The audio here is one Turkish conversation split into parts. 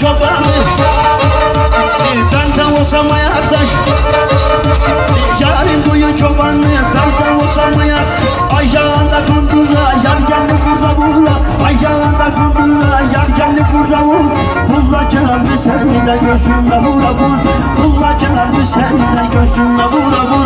çobanı. Ben de olsam ayaktaş. Yarın koyun çobanı Ben de olsam ayak. Ayağında kundura Yar geldi kuza vura Ayağında kundura Yar geldi kuza vur Bulacağım seni de gözümle vura vur. Bulacağım seni de gözümle vura vur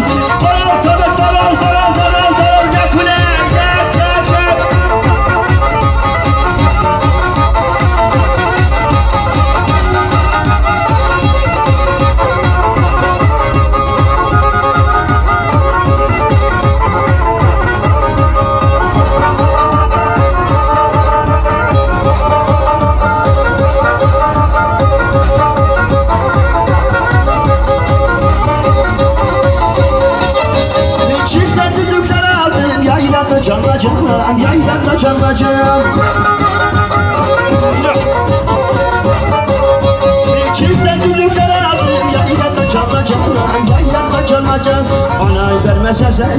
Canacağım Yaylanda canacağım Çiften düdükler aldım Yaylanda canacağım Yaylanda canacağım Ana vermese seni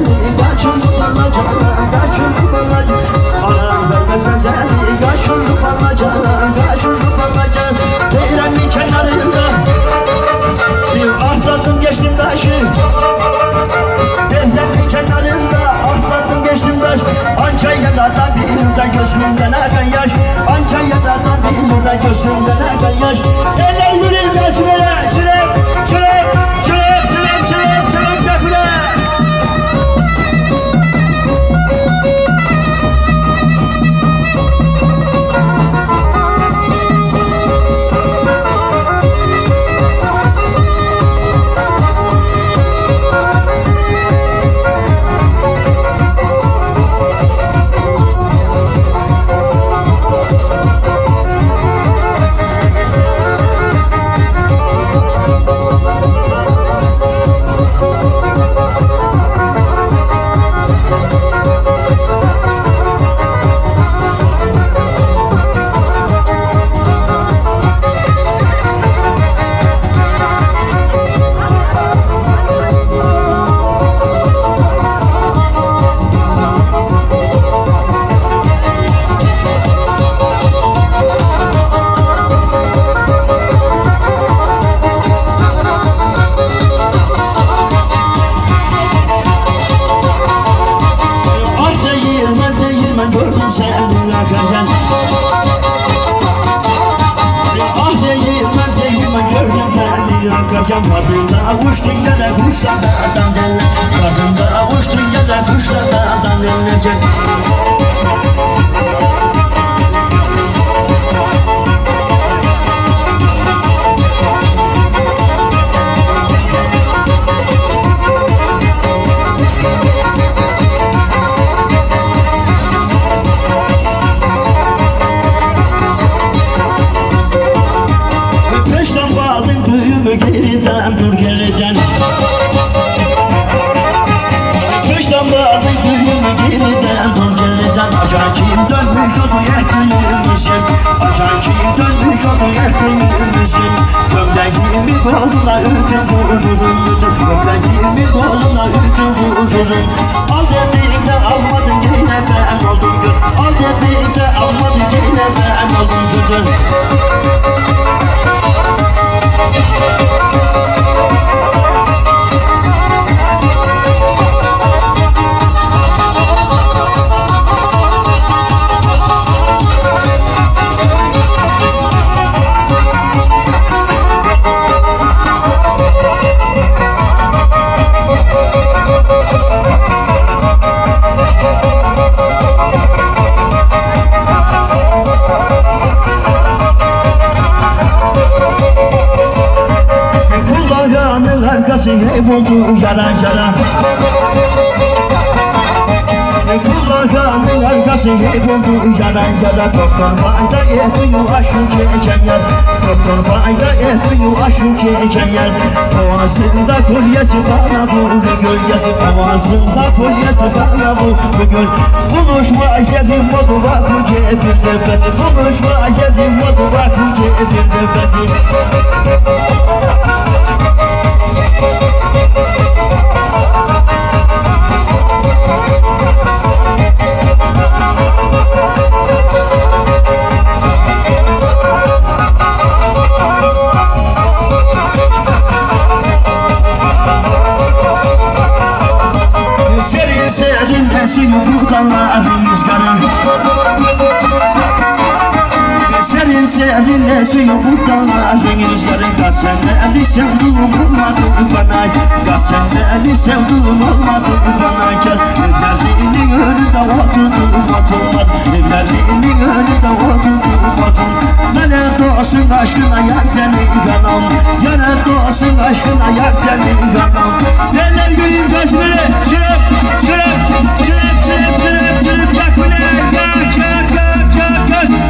Kaçırıp alacağım Kaçırıp alacağım Ana vermese seni Kaçırıp alacağım Kaçırıp alacağım Değirmenin kenarında Bir atladım geçtim taşı bir de gözümden akan kuşlardan dinle Kadında uçtun yine kuşlardan dinleyecek Peşten koluna ütü vururum müdür Gömleğimi koluna ütü vururum Al dediğimde almadın yine ben oldum. Gör Al dediğimde almadın yine ben oldum. gör yara Kulağının arkası ev oldu yara Doktor fayda etmiyor aşın çeken yer. Doktor fayda etmiyor aşın çeken yer. Boğazında kolyesi bana vurdu gölgesi Boğazında kolyesi bana vurdu göl. Buluşma yerim modu vakı bir nefesi. Buluşma yerim modu vakı bir nefesi. esiyor sevduğum olmadı bana Gaz sende sevduğum olmadı bana Gel. Evlerinin önünde oturdum oturmadı Evlerinin önünde oturdum oturmadı Lanet olsun aşkına yar seni kanam Lanet olsun aşkına yar seni kanam Yerler göreyim kaçları Şırıp şırıp şırıp şırıp şırıp şırıp Yak ulan yak yak yak yak yak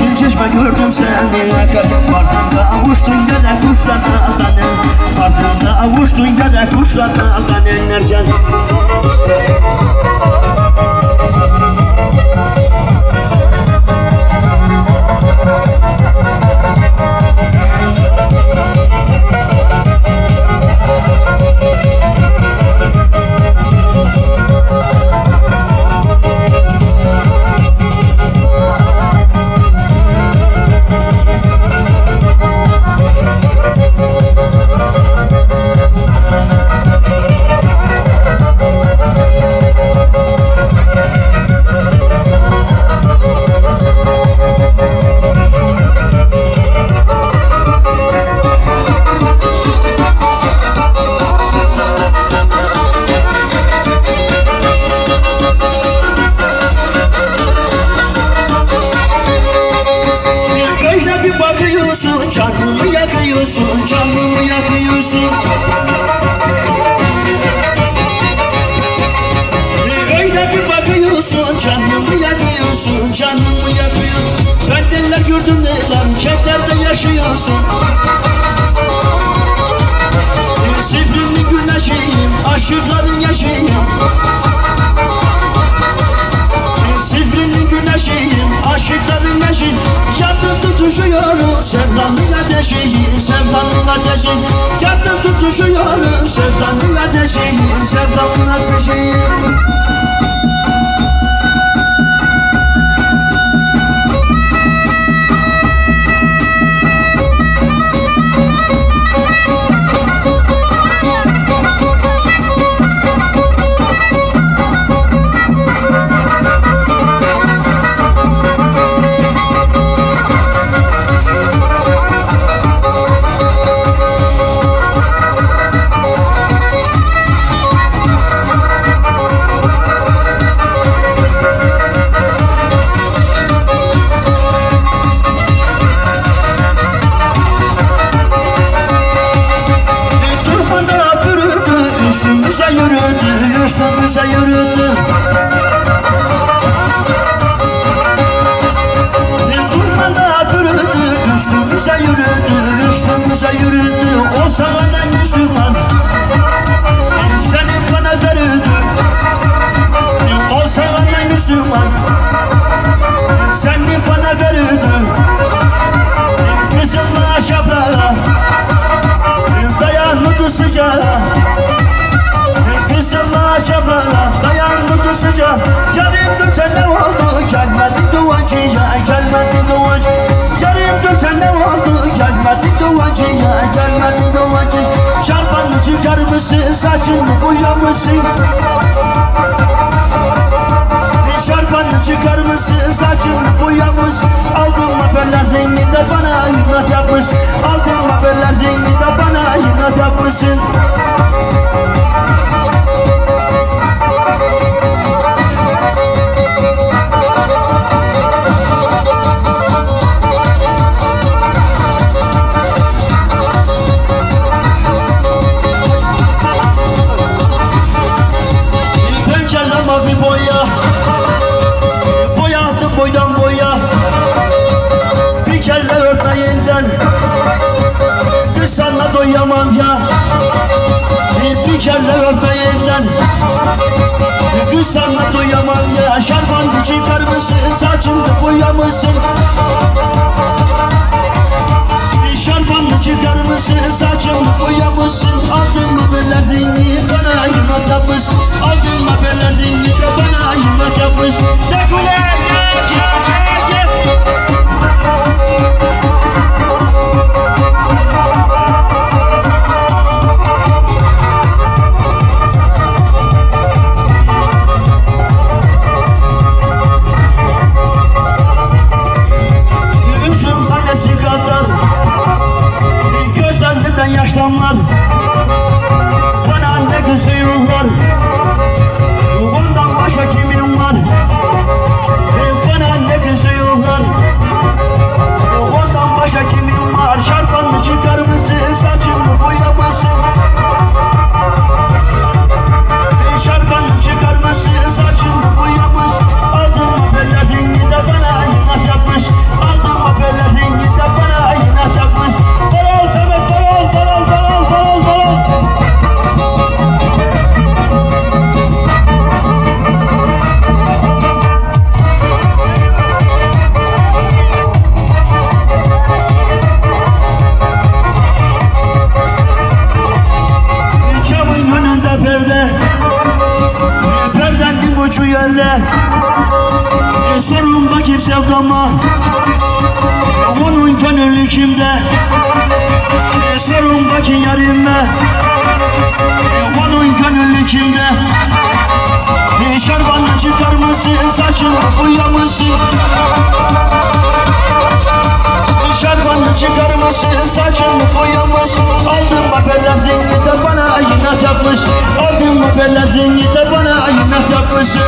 Yeşil çeşme gördüm seni. Akarken Ardında avuştun gene kuşlarla aldanın Ardında avuştun gene kuşlarla aldanın erken canımı yakıyorsun canımı yakıyorsun. Öyle bir bakıyorsun canımı yakıyorsun canımı yakıyorsun. Ben neler gördüm neler kederde yaşıyorsun. Sifrinli güneşiyim aşıkların yaşıyım. Sifrinin güneşiyim, aşıkların Yandım tutuşuyorum, sevdanın ateşiyim Sevdanın ateşiyim, yandım tutuşuyorum Sevdanın ateşiyim, sevdanın ateşiyim üstümüze yürüdü, üstümüze yürüdü O sana Müslüman, senin bana verildi O sana Müslüman, senin bana verildi Mısın saçını boyamışsın Şarpanı çıkar mısın saçını boyamış Aldın haberler rengi de bana inat yapmış. Aldın haberler rengi de bana inat yapmışsın chamado kimde e, Sorun bakayım yarime e, Onun gönlü kimde e, Şarbanını çıkar Saçını boyamışsın Şarbanını çıkar mısın saçını boyamış Aldın haberlerini de bana inat yapmış. Aldın haberlerini de bana inat yapmışsın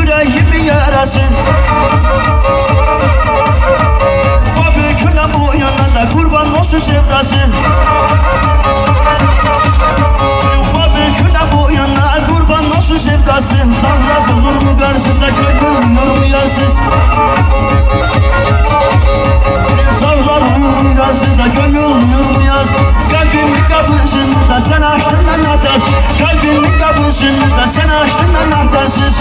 yüreğimin yarası O büküne boynuna da kurban olsun sevdası O büküne boynuna kurban olsun sevdası Dağlar bulur mu garsız da gönlüm nur mu yarsız? Dağlar bulur mu garsız da gönlüm nur mu yaz? Kalbimin kapısını da sen Kalbimin kapısını da sen açtın anahtarsız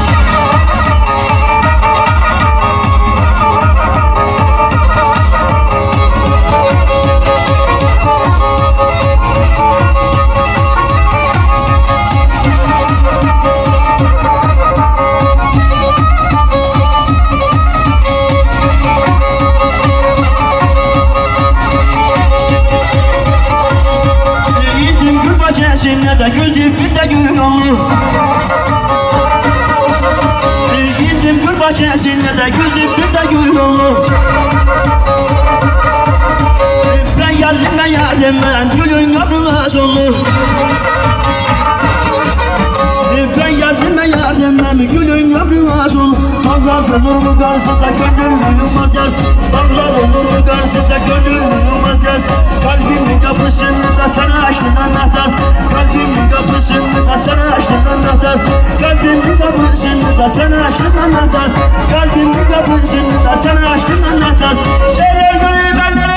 Bahçesine de gül dibinde gül olur Ben yarime yarime gülün yoluna olur Damlar olur mu gansız da gönlüm yılmaz yaz. Damlar olur mu gansız da gönlüm yılmaz yaz. Kalbimin kapısını da sana açtın anahtar Kalbimin kapısını da sana açtın anahtar Kalbimin kapısını da sana açtın anahtar Kalbimin kapısını da sana açtın anahtar Eller gönül benler